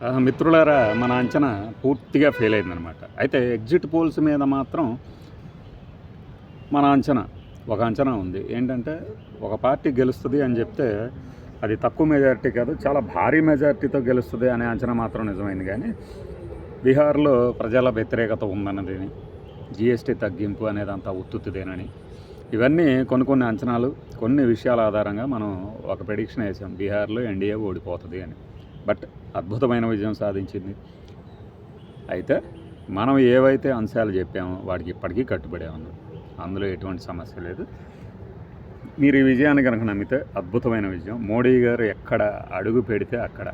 మిత్రులారా మన అంచనా పూర్తిగా ఫెయిల్ అయిందనమాట అయితే ఎగ్జిట్ పోల్స్ మీద మాత్రం మన అంచనా ఒక అంచనా ఉంది. ఏంటంటే ఒక పార్టీ గెలుస్తుంది అని చెప్తే అది తక్కువ మెజారిటీ కాదు చాలా భారీ మెజారిటీతో గెలుస్తుంది అనే అంచనా మాత్రం నిజమైంది. కానీ బీహార్లో ప్రజల వ్యతిరేకత ఉందన్నది జిఎస్టీ తగ్గింపు అనేది అంతా ఉత్తుత్తిదేనని ఇవన్నీ కొన్ని కొన్ని అంచనాలు కొన్ని విషయాల ఆధారంగా మనం ఒక ప్రెడిక్షన్ వేసాం. బీహార్లో ఎన్డీఏ ఓడిపోతుంది అని. బట్ అద్భుతమైన విజయం సాధించింది. అయితే మనం ఏవైతే అంశాలు చెప్పామో వాటికి ఇప్పటికీ కట్టుబడే ఉన్నాం. అందులో ఎటువంటి సమస్య లేదు. మీరు ఈ విజయాన్ని కనుక నమ్మితే అద్భుతమైన విజయం. మోడీ గారు ఎక్కడ అడుగు పెడితే అక్కడ.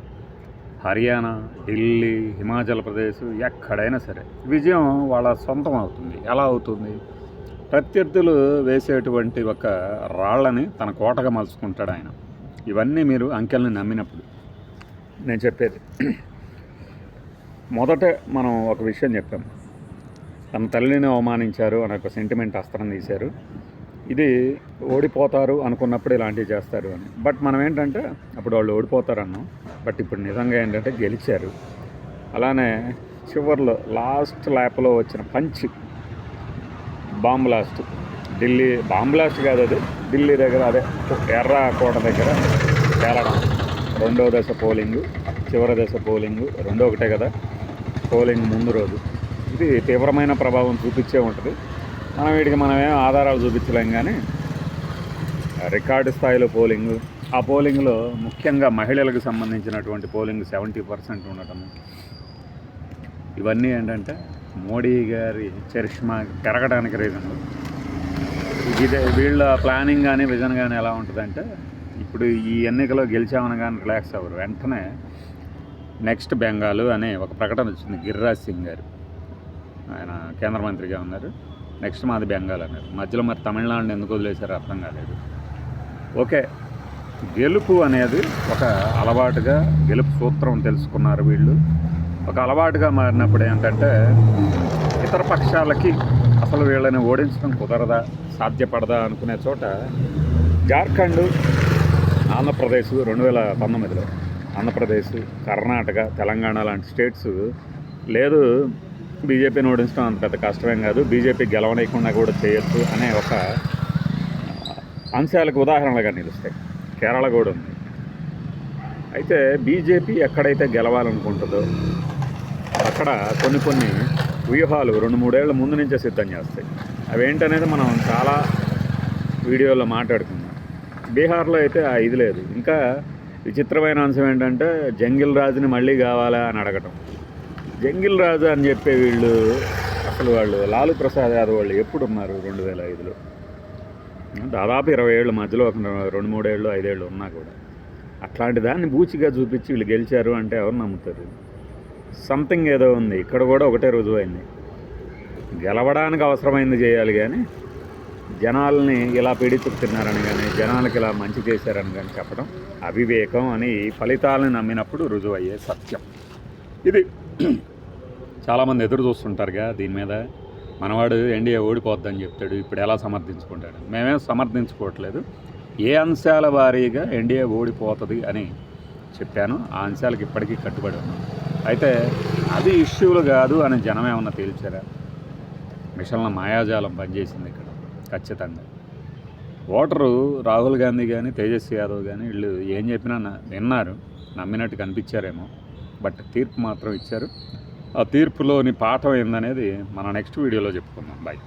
హర్యానా ఢిల్లీ హిమాచల్ ప్రదేశ్ ఎక్కడైనా సరే విజయం వాళ్ళ సొంతం అవుతుంది. ఎలా అవుతుంది? ప్రత్యర్థులు వేసేటువంటి ఒక రాళ్ళని తన కోటగా మలుచుకుంటాడు ఆయన. ఇవన్నీ మీరు అంకెల్ని నమ్మినప్పుడు నేను చెప్పేది. మొదట మనం ఒక విషయం చెప్పాం. తన తల్లిని అవమానించారు అనే ఒక సెంటిమెంట్ అస్త్రం తీశారు. ఇది ఓడిపోతారు అనుకున్నప్పుడు ఇలాంటివి చేస్తారు అని. బట్ మనం ఏంటంటే అప్పుడు వాళ్ళు ఓడిపోతారు అన్నాం బట్ ఇప్పుడు నిజంగా ఏంటంటే గెలిచారు. అలానే చివర్లో లాస్ట్ ల్యాప్లో వచ్చిన punch bomb blast Delhi bomb blast కాదు అది. ఢిల్లీ దగ్గర అదే ఎర్ర కోట దగ్గర తేలడం. రెండో దశ పోలింగు చివరి దశ పోలింగు రెండో ఒకటే కదా? పోలింగ్ ముందు రోజు. ఇది తీవ్రమైన ప్రభావం చూపించే ఉంటుంది. మనం వీటికి మనమేం ఆధారాలు చూపించలేం కానీ రికార్డు స్థాయిలో పోలింగ్ ఆ పోలింగ్లో ముఖ్యంగా మహిళలకు సంబంధించినటువంటి పోలింగ్ సెవెంటీ పర్సెంట్ ఉండటం. ఇవన్నీ ఏంటంటే మోడీ గారి చరిష్మా పెరగడానికి రీజన్ ఇదే వీళ్ళ ప్లానింగ్ కానీ విజన్ కానీ ఎలా ఉంటుందంటే ఇప్పుడు ఈ ఎన్నికలో గెలిచామని కానీ రిలాక్స్ అవ్వరు. వెంటనే నెక్స్ట్ బెంగాల్ అనే ఒక ప్రకటన వచ్చింది గిరిరాజ్ సింగ్ గారు. ఆయన కేంద్ర మంత్రిగా ఉన్నారు. నెక్స్ట్ మాది బెంగాల్ అన్నారు. మధ్యలో మరి తమిళనాడుని ఎందుకు వదిలేశారు అర్థం కాలేదు. ఓకే గెలుపు అనేది ఒక అలవాటుగా గెలుపు సూత్రం తెలుసుకున్నారు వీళ్ళు. ఒక అలవాటుగా మారినప్పుడు ఏంటంటే ఇతర పక్షాలకి అసలు వీళ్ళని ఓడించడం కుదరదా సాధ్యపడదా అనుకునే చోట జార్ఖండ్ ఆంధ్రప్రదేశ్ రెండు వేల పంతొమ్మిదిలో. ఆంధ్రప్రదేశ్ కర్ణాటక తెలంగాణ లాంటి స్టేట్స్ లేదు బీజేపీని ఓడించడం అంత పెద్ద కష్టమేం కాదు బీజేపీ గెలవనీయకుండా కూడా చేయొచ్చు అనే ఒక అంశాలకు ఉదాహరణలుగా నిలుస్తాయి. కేరళ కూడా ఉంది. అయితే బీజేపీ ఎక్కడైతే గెలవాలనుకుంటుందో అక్కడ కొన్ని కొన్ని వ్యూహాలు రెండు మూడేళ్ళ ముందు నుంచే సిద్ధం చేస్తాయి. అవేంటనేది మనం చాలా వీడియోలో మాట్లాడుకుందాం. బీహార్లో అయితే ఆ ఇది లేదు. ఇంకా విచిత్రమైన అంశం ఏంటంటే జంగిల్ రాజుని మళ్ళీ కావాలా అని అడగటం. జంగిల్ రాజు అని చెప్పే వీళ్ళు అసలు వాళ్ళు లాలు ప్రసాద్ యాదవ్ వాళ్ళు ఎప్పుడు ఉన్నారు రెండు వేల ఐదులో? దాదాపు ఇరవై ఏళ్ళు మధ్యలో ఒక రెండు మూడేళ్ళు ఐదేళ్ళు ఉన్నా కూడా. అట్లాంటి దాన్ని బూచిగా చూపించి వీళ్ళు గెలిచారు అంటే ఎవరు నమ్ముతారు? సంథింగ్ ఏదో ఉంది. ఇక్కడ కూడా ఒకటే రుజువైంది. గెలవడానికి అవసరమైంది చేయాలి కానీ జనాల్ని ఇలా పీడించుకుతున్నారని కానీ జనాలకి ఇలా మంచి చేశారని కానీ చెప్పడం అవివేకం అని ఫలితాలను నమ్మినప్పుడు రుజువయ్యే సత్యం. ఇది చాలామంది ఎదురు చూస్తుంటారుగా దీని మీద మనవాడు ఎన్డీఏ ఓడిపోద్దని చెప్తాడు ఇప్పుడు ఎలా సమర్థించుకుంటాడు? మేమేం సమర్థించుకోవట్లేదు. ఏ అంశాల వారీగా ఎన్డీఏ ఓడిపోతుంది అని చెప్పాను. ఆ అంశాలకు ఇప్పటికీ కట్టుబడి ఉన్నాం. అయితే అది ఇష్యూలు కాదు అని జనం ఏమన్నా తేల్చారా? మిషన్ల మాయాజాలం పనిచేసింది ఇక్కడ. ఖచ్చితంగా. ఓటరు రాహుల్ గాంధీ కానీ తేజస్వి యాదవ్ కానీ వీళ్ళు ఏం చెప్పినా విన్నారు. నమ్మినట్టు కనిపించారేమో. బట్ తీర్పు మాత్రం ఇచ్చారు. ఆ తీర్పులోని పాఠం ఏందనేది మన నెక్స్ట్ వీడియోలో చెప్పుకుందాం. బాయ్.